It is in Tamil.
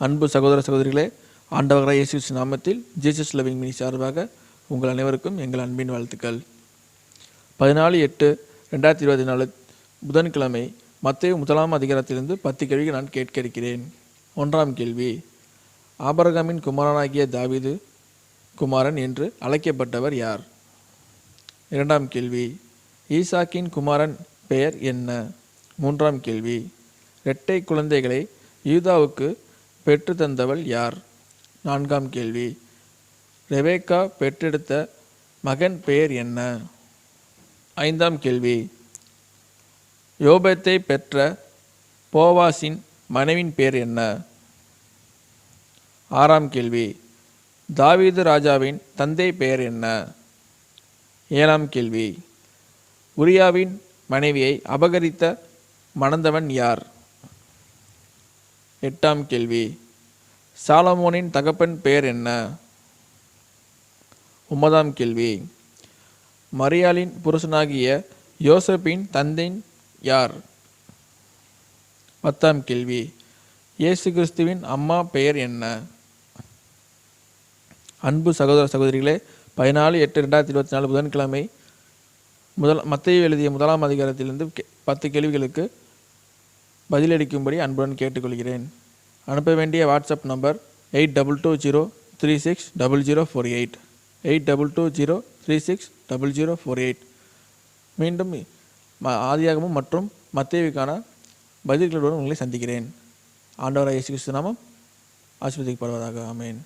அன்பு சகோதர சகோதரிகளே ஆண்டவராக இயேசு நாமத்தில் ஜீசஸ் லவிங் மினி சார்பாக உங்கள் அனைவருக்கும் எங்கள் அன்பின் வாழ்த்துக்கள். பதினாலு எட்டு ரெண்டாயிரத்தி இருபத்தி நாலு புதன்கிழமை மத்திய முதலாம் அதிகாரத்திலிருந்து பத்து கேள்விகள் நான் கேட்க இருக்கிறேன் ஒன்றாம் கேள்வி ஆபரகாமின் குமாரனாகிய தாவிது குமாரன் என்று அழைக்கப்பட்டவர் யார்? இரண்டாம் கேள்வி ஈசாக்கின் குமாரன் பெயர் என்ன? மூன்றாம் கேள்வி இரட்டை குழந்தைகளை யூதாவுக்கு பெற்று தந்தவள் யார்? நான்காம் கேள்வி. ரெபேக்கா பெற்றெடுத்த மகன் பெயர் என்ன? ஐந்தாம் கேள்வி. யோபத்தை பெற்ற போவாசின் மனைவின் பெயர் என்ன? ஆறாம் கேள்வி. தாவீது ராஜாவின் தந்தை பெயர் என்ன? ஏழாம் கேள்வி. உரியாவின் மனைவியை அபகரித்த மணந்தவன் யார்? எட்டாம் கேள்வி. சாலமோனின் தகப்பன் பெயர் என்ன? ஒன்பதாம் கேள்வி. மரியாளின் புருஷனாகிய யோசப்பின் தந்தையின் யார்? பத்தாம் கேள்வி. இயேசு கிறிஸ்துவின் அம்மா பெயர் என்ன? அன்பு சகோதர சகோதரிகளே பதினாலு எட்டு ரெண்டாயிரத்தி இருபத்தி நாலு புதன்கிழமை முதல் மத்திய எழுதிய முதலாம் அதிகாரத்திலிருந்து கே- பத்து கேள்விகளுக்கு பதிலளிக்கும்படி அன்புடன் கேட்டுக்கொள்கிறேன். அனுப்ப வேண்டிய WhatsApp number eight double two zero three six double zero four eight. Eight double two zero three six double zero four eight. மீண்டும் ம- மற்றும் மத்தேவிக்கான பதில்களுடன் உங்களை சந்திக்கிறேன். ஆண்டவராக இயேசு கிறிஸ்து நாமம். ஆசிர்வதிக்கப்படுவதாக. அமேன்